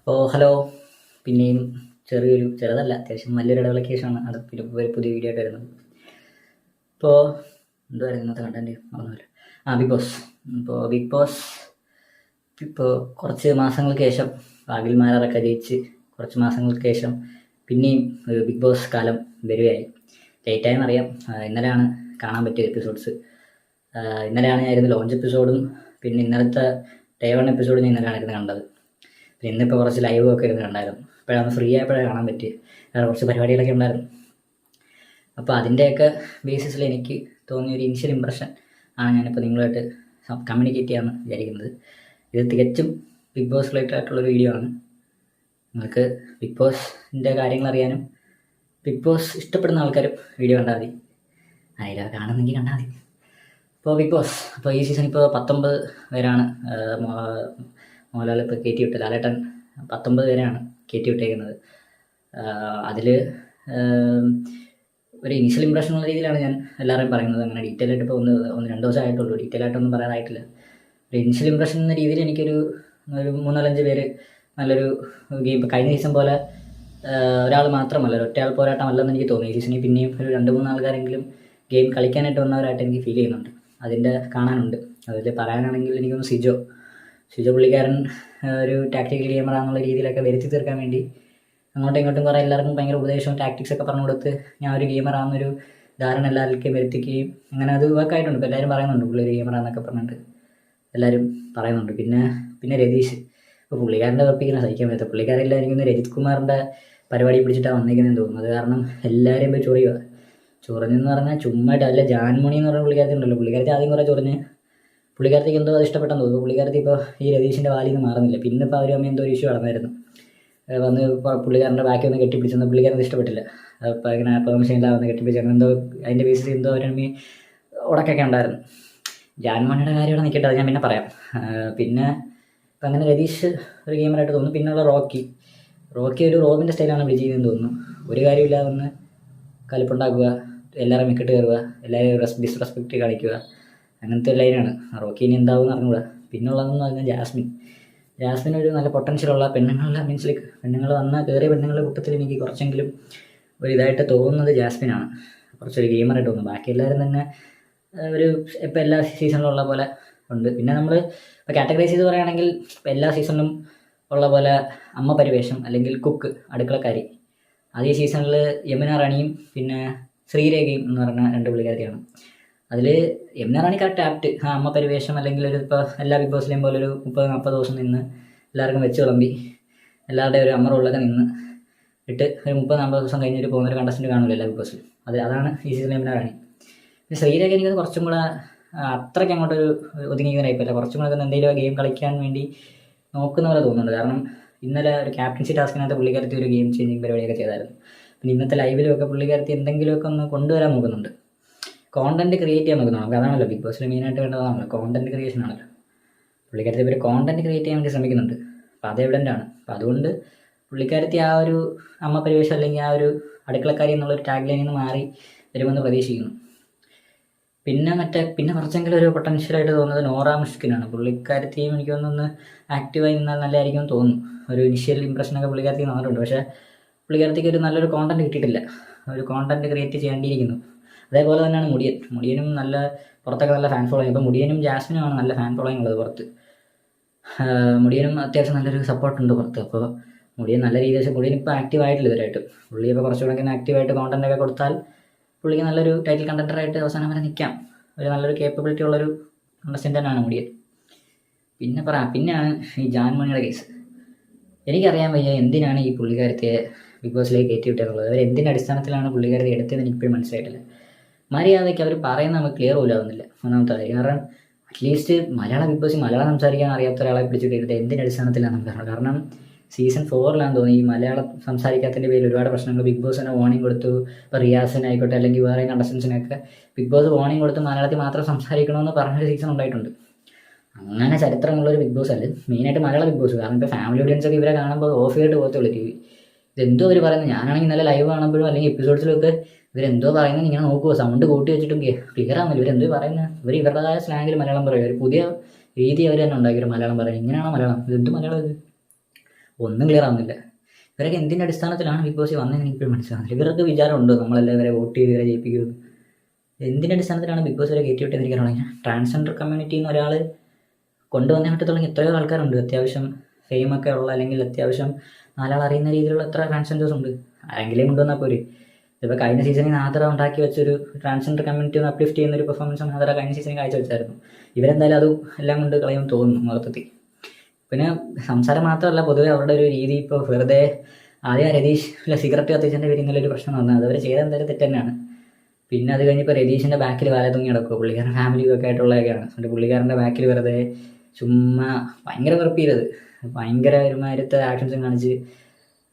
അപ്പോൾ ഹലോ പിന്നെയും ചെറിയൊരു ചെറുതല്ല അത്യാവശ്യം നല്ലൊരു ഇടവിളക്കേഷനാണ് അത് പിന്നെ പുതിയ വീഡിയോ ആയിട്ട് വരുന്നത്. ഇപ്പോൾ എന്തുവായിരുന്നു ഇന്നത്തെ കണ്ടന്റ് മറന്നുമില്ല ആ ബിഗ് ബോസ് ഇപ്പോൾ ബിഗ് ബോസ് ഇപ്പോൾ കുറച്ച് മാസങ്ങൾക്ക് ശേഷം വാഗിൽമാരൊക്കെ ജയിച്ച് കുറച്ച് മാസങ്ങൾക്ക് ശേഷം പിന്നെയും ഒരു ബിഗ് ബോസ് കാലം വരികയായി. ലേറ്റായെന്ന് അറിയാം ഇന്നലെയാണ് കാണാൻ പറ്റിയ എപ്പിസോഡ്സ് ഇന്നലെയാണ് ഞാനിരുന്ന് ലോഞ്ച് എപ്പിസോഡും പിന്നെ ഇന്നലത്തെ ഡേ വൺ എപ്പിസോഡും ഞാൻ ഇന്നലെയാണ് ഇരുന്ന് കണ്ടത്. പിന്നെ ഇന്നിപ്പോൾ കുറച്ച് ലൈവ് ഒക്കെ ഇരുന്ന് അപ്പോഴാണ് ഫ്രീ ആയപ്പോഴേ കാണാൻ പറ്റിയത് വേറെ കുറച്ച് പരിപാടികളൊക്കെ ഉണ്ടായിരുന്നു. അപ്പോൾ അതിന്റെയൊക്കെ ബേസിസിൽ എനിക്ക് തോന്നിയ ഒരു ഇനിഷ്യൽ ഇമ്പ്രഷൻ ആണ് ഞാനിപ്പോൾ നിങ്ങളുമായിട്ട് കമ്മ്യൂണിക്കേറ്റ് ചെയ്യാമെന്ന് വിചാരിക്കുന്നത്. ഇത് തികച്ചും ബിഗ് ബോസ് റിലേറ്റഡ് ആയിട്ടുള്ളൊരു വീഡിയോ ആണ്. നിങ്ങൾക്ക് ബിഗ് ബോസിന്റെ കാര്യങ്ങൾ അറിയാനും ബിഗ് ബോസ് ഇഷ്ടപ്പെടുന്ന ആൾക്കാരും വീഡിയോ കണ്ടാൽ മതി. അതിലാ കാണുന്നെങ്കിൽ കണ്ടാൽ മതി. ഇപ്പോൾ ബിഗ് ബോസ് അപ്പോൾ ഈ സീസൺ ഇപ്പോൾ പത്തൊമ്പത് പേരാണ് മോഹൻലാൽ ഇപ്പോൾ കയറ്റി വിട്ടത്. ലാലേട്ടൻ പത്തൊമ്പത് പേരാണ് കയറ്റി വിട്ടേക്കുന്നത്. അതിൽ ഒരു ഇനീഷ്യൽ ഇമ്പ്രഷൻ ഉള്ള രീതിയിലാണ് ഞാൻ എല്ലാവരെയും പറയുന്നത്. അങ്ങനെ ഡീറ്റെയിൽ ആയിട്ട് ഇപ്പോൾ ഒന്ന് ഒന്ന് രണ്ട് ദിവസം ആയിട്ടുള്ളൂ. ഡീറ്റെയിൽ ആയിട്ടൊന്നും പറയാനായിട്ടില്ല. ഒരു ഇനിഷ്യൽ ഇമ്പ്രഷൻ എന്ന രീതിയിൽ എനിക്കൊരു ഒരു മൂന്നാലഞ്ച് പേര് നല്ലൊരു ഗെയിം കഴിഞ്ഞ ദിവസം പോലെ ഒരാൾ മാത്രമല്ല ഒറ്റയാൾ പോരാട്ടമല്ലെന്ന് എനിക്ക് തോന്നി. ഈ സീസണിൽ പിന്നെയും ഒരു രണ്ട് മൂന്ന് ആൾക്കാരെങ്കിലും ഗെയിം കളിക്കാനായിട്ട് വന്നവരായിട്ട് എനിക്ക് ഫീൽ ചെയ്യുന്നുണ്ട്. അതിന്റെ കാണാനുണ്ട്. അതിൽ പറയാനാണെങ്കിൽ എനിക്കൊന്ന് സിജോ സിജോ പുള്ളിക്കാരൻ ഒരു ടാക്ടിക്കൽ ഗെയിമർ എന്നുള്ള രീതിയിലൊക്കെ വരുത്തി തീർക്കാൻ വേണ്ടി അങ്ങോട്ടും ഇങ്ങോട്ടും കുറേ എല്ലാവർക്കും ഭയങ്കര ഉപദേശവും ടാക്ടിക്സ് ഒക്കെ പറഞ്ഞു കൊടുത്ത് ഞാൻ ഒരു ഗെയിമറാണെന്നൊരു ധാരണ എല്ലാവർക്കും വരുത്തിക്കുകയും അങ്ങനെ അത് വർക്കായിട്ടുണ്ട് ഇപ്പോൾ എല്ലാവരും പറയുന്നുണ്ട് പുള്ളി ഒരു ഗെയിമറാന്നൊക്കെ പറഞ്ഞിട്ട്. എല്ലാവരും പറയുന്നുണ്ട്. പിന്നെ പിന്നെ രതീഷ്. ഇപ്പോൾ പുള്ളിക്കാരന്റെ ഉറപ്പിക്കുന്ന സഹിക്കാൻ പറ്റാത്ത പുള്ളിക്കാരെല്ലാം എനിക്കൊന്ന് രജിത് കുമാറിന്റെ പരിപാടി പിടിച്ചിട്ടാണ് വന്നിരിക്കുന്നതെന്ന് തോന്നുന്നു. അത് കാരണം എല്ലാവരെയും പോയി ചൊറിയുക. ചൊറിഞ്ഞെന്ന് പറഞ്ഞാൽ ചുമ്മായിട്ട് അല്ല ജാൻമണി എന്ന് പറഞ്ഞ പുള്ളിക്കാരത്തി ഉണ്ടല്ലോ പുള്ളിക്കാരത്തി ആദ്യം കുറേ ചൊറിഞ്ഞ് പുള്ളിക്കാരത്തേക്ക് എന്തോ അത് ഇഷ്ടപ്പെട്ടെന്ന് തോന്നുന്നു. പുള്ളിക്കാരത്തി ഇപ്പോൾ ഈ രതീഷിന്റെ വാലിൽ നിന്ന് മാറുന്നില്ല. പിന്നെ ഇപ്പോൾ അവരും അമ്മ എന്തോ ഒരു ഇഷ്യൂ നടന്നായിരുന്നു. വന്ന് പുള്ളിക്കാരന്റെ ബാക്കി ഒന്ന് കെട്ടിപ്പിടിച്ചെന്ന് പുള്ളിക്കാരൻ ഇഷ്ടപ്പെട്ടില്ല. അപ്പോൾ ഇങ്ങനെ പെർമിഷൻ ഇല്ലാതെ വന്ന് കെട്ടിപ്പിടിച്ച് അങ്ങനെ എന്തോ അതിന്റെ ബേസിൽ എന്തോ അവരമ്മി ഉടക്കൊക്കെ ഉണ്ടായിരുന്നു. ജാൻമണിയുടെ കാര്യമാണ് നിൽക്കട്ടെ അത് ഞാൻ പിന്നെ പറയാം. പിന്നെ അങ്ങനെ രതീഷ് ഒരു ഗെയിമറായിട്ട് തോന്നുന്നു. പിന്നെയുള്ള റോക്കി. റോക്കി ഒരു റോബിന്റെ സ്റ്റൈലാണ് വിളി ചെയ്യുന്നതെന്ന് തോന്നുന്നു. ഒരു കാര്യമില്ലാതെ വന്ന് കലിപ്പുണ്ടാക്കുക എല്ലാവരും മിക്കിട്ട് കയറുക എല്ലാവരും ഡിസ്റെസ്പെക്റ്റ് കാണിക്കുക അങ്ങനത്തെ ഒരു ലൈനാണ് റോക്കി ഇനി എന്താവും അറിഞ്ഞൂടാ. പിന്നുള്ളതെന്ന് പറഞ്ഞാൽ ജാസ്മിൻ. ജാസ്മിൻ ഒരു നല്ല പൊട്ടൻഷ്യലുള്ള പെണ്ണുങ്ങളുടെ മീൻസ് ലൈക്ക് പെണ്ണുങ്ങൾ വന്ന കയറിയ പെണ്ണുങ്ങളുടെ കൂട്ടത്തിൽ എനിക്ക് കുറച്ചെങ്കിലും ഒരു ഇതായിട്ട് തോന്നുന്നത് ജാസ്മിനാണ്. കുറച്ചൊരു ഗെയിമറായിട്ട് തോന്നുന്നു. ബാക്കി എല്ലാവരും തന്നെ ഒരു ഇപ്പോൾ എല്ലാ സീസണിലുള്ള പോലെ ഉണ്ട്. പിന്നെ നമ്മൾ ഇപ്പോൾ കാറ്റഗറൈസ് ചെയ്ത് പറയുകയാണെങ്കിൽ ഇപ്പോൾ എല്ലാ സീസണിലും ഉള്ള പോലെ അമ്മ പരിവേഷം അല്ലെങ്കിൽ കുക്ക് അടുക്കളക്കാരി. അത് ഈ സീസണിൽ യമുന റാണിയും പിന്നെ ശ്രീരേഖയും എന്ന് പറഞ്ഞ രണ്ട് പുള്ളിക്കാരിയാണ്. അതിൽ യമുന റാണി കറക്റ്റ് ആപ്റ്റ് ആ അമ്മ പരിവേഷം അല്ലെങ്കിൽ ഒരു ഇപ്പോൾ എല്ലാ ബിഗ് ബോസിലെയും പോലെ ഒരു മുപ്പത് നാൽപ്പത് ദിവസം നിന്ന് എല്ലാവർക്കും വെച്ച് വിളമ്പി എല്ലാവരുടെയും ഒരു അമ്മ റോളിലൊക്കെ നിന്ന് ഇട്ട് ഒരു മുപ്പത് നാൽപ്പത് ദിവസം കഴിഞ്ഞിട്ട് പോകുന്ന ഒരു കണ്ടസ്റ്റന്റ് കാണുമല്ലോ എല്ലാ ബിഗ് ബോസിലും അത് അതാണ് ഈ സീസണിൽ യമുന റാണി പിന്നെ ശ്രീരേഖ എനിക്കത് കുറച്ചും കൂടെ അത്രയ്ക്ക് അങ്ങോട്ടൊരു ഒതുങ്ങിക്കുന്ന ടൈപ്പല്ല കുറച്ചും കൂടെ എന്തെങ്കിലും ഗെയിം കളിക്കാൻ വേണ്ടി നോക്കുന്ന പോലെ തോന്നുന്നുണ്ട്. കാരണം ഇന്നലെ ഒരു ക്യാപ്റ്റൻസി ടാസ്കിനകത്ത് പുള്ളിക്കാരത്തി ഒരു ഗെയിം ചേഞ്ചിങ് പരിപാടിയൊക്കെ ചെയ്തായിരുന്നു. പിന്നെ ഇന്നത്തെ ലൈവിലുമൊക്കെ പുള്ളിക്കാരത്തി എന്തെങ്കിലുമൊക്കെ ഒന്ന് കൊണ്ടുവരാൻ നോക്കുന്നുണ്ട്. കോണ്ടന്റ് ക്രിയേറ്റ് ചെയ്യാൻ നോക്കുന്നത്. നമുക്ക് അതാണല്ലോ ബിഗ് ബോസിൽ മെയിനായിട്ട് വേണ്ടതാണല്ലോ കോണ്ടന്റ് ക്രിയേഷൻ ആണല്ലോ. പുള്ളിക്കാരത്തി ഒരു കോണ്ടന്റ് ക്രിയേറ്റ് ചെയ്യാൻ വേണ്ടി ശ്രമിക്കുന്നുണ്ട്. അപ്പോൾ അത് ആണ്. അപ്പോൾ അതുകൊണ്ട് പുള്ളിക്കാരത്തി ആ ഒരു അമ്മ പരിവേഷം അല്ലെങ്കിൽ ആ ഒരു അടുക്കളക്കാരി എന്നുള്ളൊരു ടാഗ് ലൈനിൽ നിന്ന് മാറി വരുമെന്ന് പ്രതീക്ഷിക്കുന്നു. പിന്നെ മറ്റേ പിന്നെ കുറച്ചെങ്കിലും ഒരു പൊട്ടൻഷ്യലായിട്ട് തോന്നുന്നത് നോറ മുഷ്കിനാണ് പുള്ളിക്കാരത്തിയും എനിക്ക് തോന്നുന്നു ആക്റ്റീവായി നിന്നാൽ നല്ലതായിരിക്കും എന്ന് തോന്നുന്നു. ഒരു ഇനിഷ്യൽ ഇമ്പ്രഷനൊക്കെ പുള്ളിക്കാരത്തി വന്നിട്ടുണ്ട്. പക്ഷേ പുള്ളിക്കാരത്തിക്ക് ഒരു നല്ലൊരു കോണ്ടന്റ് കിട്ടിയിട്ടില്ല. ഒരു കോണ്ടന്റ് ക്രിയേറ്റ് ചെയ്യേണ്ടിയിരിക്കുന്നു അതേപോലെ തന്നെയാണ് മുടിയൻ. മുടിയനും നല്ല പുറത്തൊക്കെ നല്ല ഫാൻ ഫോളോയിങ് ഇപ്പോൾ മുടിയനും ജാസ്മിനുമാണ് നല്ല ഫാൻ ഫോളോയിങ് ഉള്ളത് പുറത്ത്. മുടിയനും അത്യാവശ്യം നല്ലൊരു സപ്പോർട്ട് ഉണ്ട് പുറത്ത്. അപ്പോൾ മുടിയൻ നല്ല രീതിയിൽ പക്ഷേ മുടിയൻ ഇപ്പോൾ ആക്റ്റീവ് ആയിട്ടില്ല ഇതുവരായിട്ട് പുള്ളി ഇപ്പോൾ കുറച്ചുകൂടെ ഇങ്ങനെ ആക്റ്റീവായിട്ട് കോണ്ടന്റ് ഒക്കെ കൊടുത്താൽ പുള്ളിക്ക് നല്ലൊരു ടൈറ്റിൽ കണ്ടന്ററായിട്ട് അവസാനം വരെ നിൽക്കാം ഒരു നല്ലൊരു കേപ്പബിലിറ്റി ഉള്ളൊരു കണ്ടസ്റ്റന്റ് തന്നെയാണ് മുടിയൻ. പിന്നെ പറയാം പിന്നെയാണ് ഈ ജാൻമണിയുടെ കേസ് എനിക്കറിയാൻ വയ്യ എന്തിനാണ് ഈ പുള്ളിക്കാരത്തെ ബിഗ് ബോസിലേക്ക് കയറ്റി വിട്ടതെന്നുള്ളത് അവർ എന്തിന്റെ അടിസ്ഥാനത്തിലാണ് പുള്ളിക്കാരത്തെ എടുത്തതെന്ന് എനിക്കിപ്പോഴും മനസ്സിലായിട്ടില്ല. മര്യാദയ്ക്ക് അവർ പറയുന്ന നമുക്ക് ക്ലിയർ പോലാവുന്നില്ല ഒന്നാമത്തെ കാര്യം. കാരണം at least Malayalam Bigg Boss Malayalam സംസാരിക്കാൻ അറിയാത്ത ഒരാളെ പിടിച്ചിട്ട് എടുത്ത് എന്തിന്റെ അടിസ്ഥാനത്തിലാണ് നമുക്ക് കാരണം സീസൺ ഫോറിലാണെന്ന് തോന്നി ഈ മലയാളം സംസാരിക്കാത്തതിന്റെ പേരിൽ ഒരുപാട് പ്രശ്നങ്ങൾ ബിഗ് ബോസ് തന്നെ വാർണിംഗ് കൊടുത്തു. ഇപ്പോൾ റിയാസിനായിക്കോട്ടെ അല്ലെങ്കിൽ വേറെ കണ്ടസ്റ്റൻസിനൊക്കെ ബിഗ് ബോസ് വാർണിംഗ് കൊടുത്ത് മലയാളത്തിൽ മാത്രം സംസാരിക്കണമെന്ന് പറഞ്ഞൊരു സീസൺ ഉണ്ടായിട്ടുണ്ട്. അങ്ങനെ ചരിത്രമുള്ളൊരു ബിഗ് ബോസ് അല്ല. മെയിനായിട്ട് മലയാള ബിഗ് ബോസ് കാരണം ഇപ്പോൾ ഫാമിലി ഓഡിയൻസ് ഒക്കെ ഇവരെ കാണുമ്പോൾ ഓഫ് ചെയ്തിട്ട് പോകത്തുള്ളൂ ടി വി ഇതെന്തോ അവർ പറയുന്നത് ഞാനാണെങ്കിൽ നല്ല ലൈവ് കാണുമ്പോഴും അല്ലെങ്കിൽ എപ്പിസോഡ്സിലൊക്കെ ഇവരെന്തോ പറയുന്നത് ഇങ്ങനെ നോക്കുമോ സൗണ്ട് കൂട്ടി വെച്ചിട്ടും ക്ലിയർ ആകുന്നില്ല ഇവരെന്തോ പറയുന്നത് ഇവർ ഇവരുടേതായ സ്ലാങ്ങിൽ മലയാളം പറയും. ഒരു പുതിയ രീതി അവർ തന്നെ ഉണ്ടാക്കി ഒരു മലയാളം പറയും. ഇങ്ങനെയാണോ മലയാളം? ഇതെന്ത് മലയാളം ഇത്? ഒന്നും ക്ലിയർ ആവുന്നില്ല. ഇവരൊക്കെ എന്തിന്റെ അടിസ്ഥാനത്തിലാണ് ബിഗ് ബോസ് വന്നതെന്ന് എനിക്ക് മനസ്സിലാകുന്നില്ല ഇവർക്ക് വിചാരമുണ്ടോ നമ്മളെല്ലാം ഇവരെ വോട്ട് ചെയ്ത് ഇവരെ ജയിപ്പിക്കുമെന്ന്? എന്തിന്റെ അടിസ്ഥാനത്തിലാണ് ബിഗ് ബോസ് വരെ വിട്ടതെന്ന് എനിക്കറിയില്ല. ട്രാൻസ്ജെൻഡർ കമ്മ്യൂണിറ്റിയിൽ നിന്ന് ഒരാൾ കൊണ്ടുവന്നേ പറ്റത്തുള്ളൂ. എത്രയോ ആൾക്കാരുണ്ട്. അത്യാവശ്യം ഫെയിമൊക്കെ ഉള്ള അല്ലെങ്കിൽ അത്യാവശ്യം നാലാൾ അറിയുന്ന രീതിയിലുള്ള എത്ര ട്രാൻസ്ജെൻഡേഴ്സ് ഉണ്ട്? ആരെങ്കിലും കൊണ്ടുവന്നാൽ പോര്. ഇപ്പോൾ കഴിഞ്ഞ സീസണിൽ നാദറ ഉണ്ടാക്കി വെച്ചൊരു ട്രാൻസ്ജെൻഡർ കമ്മ്യൂണിറ്റി ഒന്ന് അപ്ലിഫ്റ്റ് ചെയ്യുന്ന ഒരു പെർഫോമൻസ് നാദറ കഴിഞ്ഞ സീസണിൽ കാഴ്ച വെച്ചായിരുന്നു ഇവരെന്തായാലും അത് എല്ലാം കൊണ്ട് കളയും തോന്നുന്നു മൊത്തത്തിൽ. പിന്നെ സംസാരം മാത്രമല്ല പൊതുവെ അവരുടെ ഒരു രീതി ഇപ്പോൾ വെറുതെ ആദ്യം രതീഷ് അല്ല സിഗരറ്റ് കത്തിച്ചതിന്റെ പേര് ഇന്നലെ ഒരു പ്രശ്നം വന്നത് അവർ ചെയ്ത എന്തായാലും തെറ്റ് തന്നെയാണ്. പിന്നെ അത് കഴിഞ്ഞപ്പോൾ രതീഷിന്റെ ബാക്കിൽ വാല തൂങ്ങി കിടക്കുക പുള്ളിക്കാരൻ ഫാമിലി ഒക്കെ ആയിട്ടുള്ളതൊക്കെയാണ് എന്നിട്ട് പുള്ളിക്കാരന്റെ ബാക്കിൽ വെറുതെ ചുമ്മാ ഭയങ്കര വെറുപ്പ് ചെയ്തത്. ഭയങ്കര ഒരുമാതിരത്തെ ആക്ഷൻസും കാണിച്ച്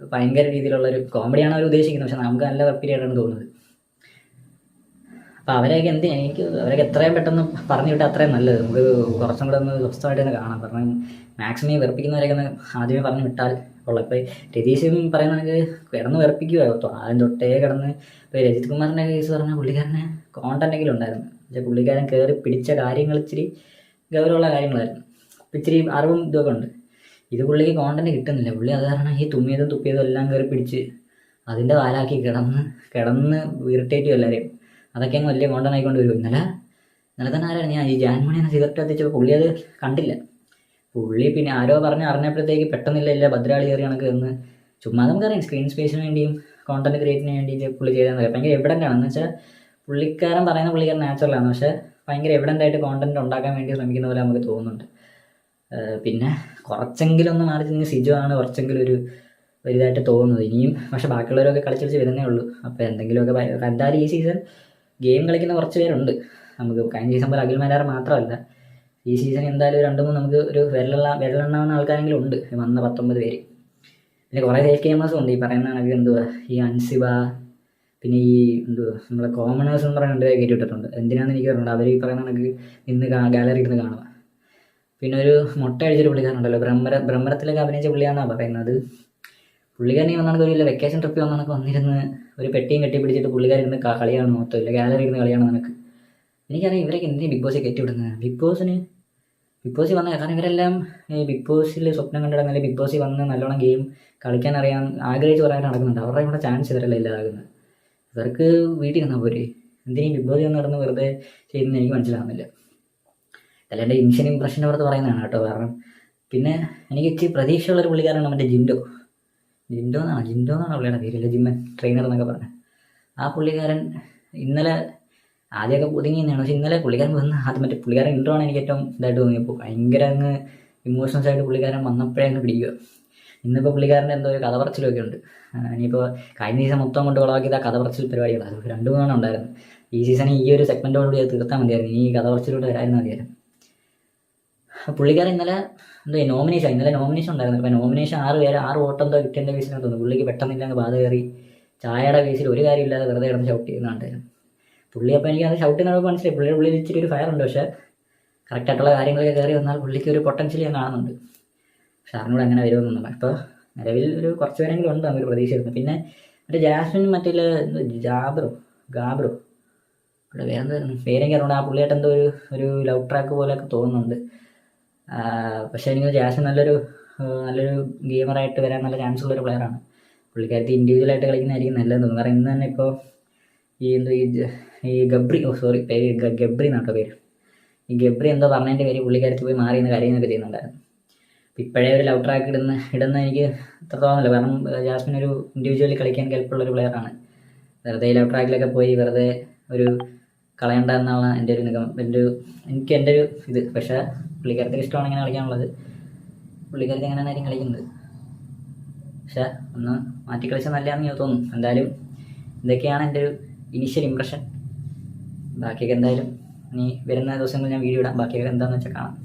ഭയങ്കര രീതിയിലുള്ള ഒരു കോമഡിയാണ് അവർ ഉദ്ദേശിക്കുന്നത്. പക്ഷെ നമുക്ക് നല്ല വെറുപ്പിരിയായിട്ടാണ് തോന്നുന്നത്. അപ്പോൾ അവരെയൊക്കെ എന്ത് എനിക്ക് അവരൊക്കെ എത്രയും പെട്ടെന്ന് പറഞ്ഞു വിട്ടാൽ അത്രയും നല്ലത്. നമുക്ക് കുറച്ചും കൂടെ ഒന്ന് സ്വസ്ഥമായിട്ട് തന്നെ കാണാം. കാരണം മാക്സിമം വെറുപ്പിക്കുന്നവരൊക്കെ ഒന്ന് ആദ്യമേ പറഞ്ഞു വിട്ടാൽ ഉള്ളു ഇപ്പോൾ രതീഷും പറയുന്നത് കിടന്ന് വെറുപ്പിക്കുമായിരുന്നു ആദ്യം തൊട്ടേ കിടന്ന് ഇപ്പോൾ രജിത് കുമാറിന്റെ കേസ് പറഞ്ഞാൽ പുള്ളിക്കാരനെ കോണ്ടന്റെങ്കിലും ഉണ്ടായിരുന്നു. പക്ഷേ പുള്ളിക്കാരൻ കയറി പിടിച്ച കാര്യങ്ങൾ ഇച്ചിരി ഗൗരവമുള്ള കാര്യങ്ങളായിരുന്നു. ഇച്ചിരി അറിവും ഇതൊക്കെ ഉണ്ട്. ഇത് പുള്ളിക്ക് കോണ്ടന്റ് കിട്ടുന്നില്ല. പുള്ളി അത് കാരണം ഈ തുമ്മിയതും തുപ്പിയതും എല്ലാം കയറി പിടിച്ച് അതിന്റെ വാലാക്കി കിടന്ന് കിടന്ന് ഇറിറ്റേറ്റ് എല്ലാവരെയും അതൊക്കെ അങ്ങ് വലിയ കോണ്ടന്റ് ആയിക്കൊണ്ട് വരും. ഇന്നലെ ഇന്നലെ തന്നെ ആരാണ്? ഞാൻ ഈ ജാൻമണി എന്ന സിഗരറ്റ് എത്തിച്ചപ്പോൾ പുള്ളി അത് കണ്ടില്ല. പുള്ളി പിന്നെ ആരോ പറഞ്ഞ് അറിഞ്ഞപ്പോഴത്തേക്ക് പെട്ടെന്നില്ല ഇല്ല ഭദ്രാളി കയറി കണക്ക് എന്ന് ചുമ്മാ നമുക്കറിയാം സ്ക്രീൻ സ്പേസിന് വേണ്ടിയും കോണ്ടന്റ് ക്രിയേറ്റിന് വേണ്ടിയിട്ട് പുള്ളി ചെയ്താൽ അറിയാം. ഭയങ്കര എവിഡന്റാണെന്ന് വെച്ചാൽ പുള്ളിക്കാരൻ പറയുന്ന പുള്ളിക്കാരൻ നാച്ചുറലാണ് പക്ഷേ ഭയങ്കര എവിഡന്റായിട്ട് കോണ്ടന്റ് ഉണ്ടാക്കാൻ വേണ്ടി ശ്രമിക്കുന്ന പോലെ നമുക്ക് തോന്നുന്നുണ്ട്. പിന്നെ കുറച്ചെങ്കിലും ഒന്ന് മാറി ചെന്ന് സിജു ആണ് കുറച്ചെങ്കിലും ഒരു വലുതായിട്ട് തോന്നുന്നത്. ഇനിയും പക്ഷെ ബാക്കിയുള്ളവരൊക്കെ കളിച്ച് കളിച്ച് വരുന്നേ ഉള്ളൂ. അപ്പോൾ എന്തെങ്കിലുമൊക്കെ എന്തായാലും ഈ സീസൺ ഗെയിം കളിക്കുന്ന കുറച്ച് പേരുണ്ട്. നമുക്ക് കഴിഞ്ഞ സീസൺ പോലെ അഖിൽ മലയാർ മാത്രമല്ല. ഈ സീസൺ എന്തായാലും രണ്ട് മൂന്ന് നമുക്ക് ഒരു വിരലുള്ള വിരലെണ്ണാവുന്ന ആൾക്കാരെങ്കിലും ഉണ്ട്. വന്ന പത്തൊമ്പത് പേര്. പിന്നെ കുറേ സേഫ് ഗെയിമേഴ്സും ഉണ്ട്. ഈ പറയുന്ന കണക്ക് എന്തുവാ? ഈ അൻസിബ പിന്നെ ഈ എന്തുവാ? നമ്മളെ കോമണേഴ്സ് എന്ന് പറയുന്ന രണ്ടുപേരെ കയറ്റി വിട്ടിട്ടുണ്ട്. എന്തിനാന്ന് എനിക്ക് പറഞ്ഞിട്ടുണ്ട് അവർ ഈ പറയുന്ന കണക്ക് നിന്ന് ഗാലറി ഇരുന്ന് കാണുക. പിന്നെ ഒരു മുട്ട അടിച്ചൊരു പുള്ളിക്കാരനുണ്ടല്ലോ ബ്രഹ്മര ബ്രഹ്മരത്തിലൊക്കെ അഭിനയിച്ച പുള്ളിയാണെന്നാണ് പറയുന്നത്? പുള്ളിക്കാരൻ ഈ വന്നാണെങ്കിൽ ഒരു വെക്കേഷൻ ട്രിപ്പ് വന്നാണെങ്കിൽ വന്നിരുന്ന് ഒരു പെട്ടിയും കെട്ടി പിടിച്ചിട്ട് പുള്ളിക്കാരൻ ഇരുന്ന് കളിയാണ്? മൊത്തം ഇല്ല ഗാലറി ഇരുന്ന് കളിയാണ് നിനക്ക്? എനിക്കറിയാം ഇവരൊക്കെ എന്തിനാണ് ബിഗ് ബോസിൽ കയറ്റി വിടുന്നത് ബിഗ് ബോസിന് ബിഗ് ബോസിൽ വന്ന കാരണം ഇവരെല്ലാം ഈ ബിഗ് ബോസിൽ സ്വപ്നം കണ്ടിടങ്ങളിൽ ബിഗ് ബോസിൽ വന്ന് നല്ലോണം ഗെയിം കളിക്കാൻ അറിയാൻ ആഗ്രഹിച്ച് പറയാൻ നടക്കുന്നുണ്ട്. അവരുടെ ഇവിടെ ചാൻസ് ഇവരല്ല ഇല്ലാതാകുന്നത് ഇവർക്ക് വീട്ടിൽ നിന്നാൽ പോരെ? എന്തിനും ബിഗ് ബോസിൽ നടന്ന് വെറുതെ ചെയ്യുന്നത് എനിക്ക് മനസ്സിലാകുന്നില്ല അല്ല ഇൻഷൻ ഇംപ്രഷൻ പുറത്ത് പറയുന്നതാണ് കേട്ടോ കാരണം പിന്നെ എനിക്ക് ഇച്ചിരി പ്രതീക്ഷയുള്ളൊരു പുള്ളിക്കാരനാണ് മറ്റേ ജിൻഡോ. ജിൻഡോ എന്നാണ് ജിൻഡോ എന്നാണ് പുള്ളിയുടെ പേരില്ല ജിമ്മൻ ട്രെയിനർ എന്നൊക്കെ പറഞ്ഞത് ആ പുള്ളിക്കാരൻ ഇന്നലെ ആദ്യമൊക്കെ ഒതുങ്ങി തന്നെയാണ് പക്ഷെ ഇന്നലെ പുള്ളിക്കാരൻ വന്ന് ആദ്യം മറ്റേ പുള്ളിക്കാരൻ ഇൻട്രോ ആണ് എനിക്ക് ഏറ്റവും ഇതായിട്ട് തോന്നിയപ്പോൾ. ഭയങ്കര അങ്ങ് ഇമോഷൻസ് ആയിട്ട് പുള്ളിക്കാരൻ വന്നപ്പോഴേ അങ്ങ് പിടിക്കുക. ഇന്നിപ്പോൾ പുള്ളിക്കാരന്റെ എന്തോ ഒരു കഥ പറച്ചിലൊക്കെ ഉണ്ട് ഇനിയിപ്പോൾ കഴിഞ്ഞ സീസൺ മൊത്തം കൊണ്ട് വളവാക്കിയത് ആ കഥ പറച്ചിൽ പരിപാടികൾ അത് രണ്ട് മൂന്നെണ്ണം ഉണ്ടായിരുന്നു. ഈ സീസണിൽ ഈ ഒരു സെഗ്മെന്റോടുകൂടി അത് തീർത്താൽ മതിയായിരുന്നു. ഇനി ഈ കഥ പറച്ചിലൂടെ വരായിരുന്നു മതിയായിരുന്നു. പുള്ളിക്കാരൻ ഇന്നലെ എന്തോ നോമിനേഷൻ ഇന്നലെ നോമിനേഷൻ ഉണ്ടായിരുന്നു. അപ്പോൾ നോമിനേഷൻ ആറ് പേര് ആറ് വോട്ട് എന്തോ കിട്ടിയതിന്റെ കേസിലാണ് തോന്നുന്നു. പുള്ളിക്ക് പെട്ടെന്നില്ല അങ്ങ് ബാധ കയറി ചായയുടെ കേസിൽ ഒരു കാര്യമില്ലാതെ വെറുതെ കിടന്ന് ഷൗട്ട് ചെയ്യുന്നുണ്ടായിരുന്നു പുള്ളി അപ്പോൾ എനിക്ക് അത് ഷൗട്ട് ചെയ്യുന്നപ്പോൾ മനസ്സിലായി. പുള്ളിയുടെ പുള്ളിയിൽ ഇച്ചിരി ഒരു ഫയർ ഉണ്ട്. പക്ഷേ കറക്റ്റായിട്ടുള്ള കാര്യങ്ങളൊക്കെ കയറി വന്നാൽ പുള്ളിക്ക് ഒരു പൊട്ടൻഷ്യൽ ഞാൻ കാണുന്നുണ്ട്. പക്ഷെ അറിഞ്ഞൂടെ അങ്ങനെ വരുമെന്നൊന്നും. ഇപ്പോൾ നിലവിൽ ഒരു കുറച്ച് പേരെങ്കിലും ഉണ്ട് നമുക്ക് പ്രതീക്ഷ ഇരുന്നു പിന്നെ മറ്റേ ജാസ്മിൻ മറ്റേ ജാബ്രോ ഗാബ്രോ. ഇവിടെ വേറെ എന്തായിരുന്നു പേരെനിക്ക് അറിഞ്ഞൂടാ. ആ പുള്ളിയായിട്ട് എന്തോ ഒരു ഒരു ലവ് ട്രാക്ക് പോലെയൊക്കെ തോന്നുന്നുണ്ട്. പക്ഷേ എനിക്ക് ജാസൻ നല്ലൊരു നല്ലൊരു ഗെയിമറായിട്ട് വരാൻ നല്ല ചാൻസ് ഉള്ളൊരു പ്ലെയറാണ് പുള്ളിക്കാരത്തി ഇൻഡിവിജ്വലായിട്ട് കളിക്കുന്നതായിരിക്കും നല്ലതെന്ന് തോന്നുന്നു. കാരണം ഇന്ന് തന്നെ ഇപ്പോൾ ഈ എന്തോ ഈ ഈ ഗബ്രി ഓ സോറി പേര് ഗബ്രി എന്നാട്ടോ പേര്. ഈ ഗബ്രി എന്തോ പറഞ്ഞതിന്റെ പേര് പുള്ളിക്കാരത്തി പോയി മാറി നിന്ന് കരയുന്നൊക്കെ ചെയ്യുന്നുണ്ടായിരുന്നു. ഇപ്പോഴേ ഒരു ലവ് ട്രാക്ക് ഇടുന്ന ഇടുന്ന എനിക്ക് അത്ര തോന്നുന്നില്ല കാരണം ജാസ്മിൻ ഒരു ഇൻഡിവിജ്വലി കളിക്കാൻ കെൽപ്പുള്ള ഒരു പ്ലെയറാണ് വെറുതെ ലവ് ട്രാക്കിലൊക്കെ പോയി വെറുതെ ഒരു കളയണ്ട എന്നാണ് എന്റെ ഒരു നിഗമം എന്റെ ഒരു എനിക്ക് എന്റെ ഒരു ഇത്. പക്ഷേ പുള്ളിക്കാരത്തിന് ഇഷ്ടമാണ് ഇങ്ങനെ കളിക്കാനുള്ളത്. പുള്ളിക്കാരത്തി അങ്ങനെയായിരിക്കും കളിക്കുന്നത്? പക്ഷെ ഒന്ന് മാറ്റി കളിച്ചാൽ നല്ലതാണെന്ന് ഞാൻ തോന്നുന്നു. എന്തായാലും ഇതൊക്കെയാണ് എന്റെ ഒരു ഇനീഷ്യൽ ഇംപ്രഷൻ ബാക്കിയൊക്കെ എന്തായാലും ഇനി വരുന്ന ദിവസങ്ങളിൽ ഞാൻ വീഡിയോ ഇടാം. ബാക്കിയൊക്കെ എന്താണെന്ന് വെച്ചാൽ കാണാം.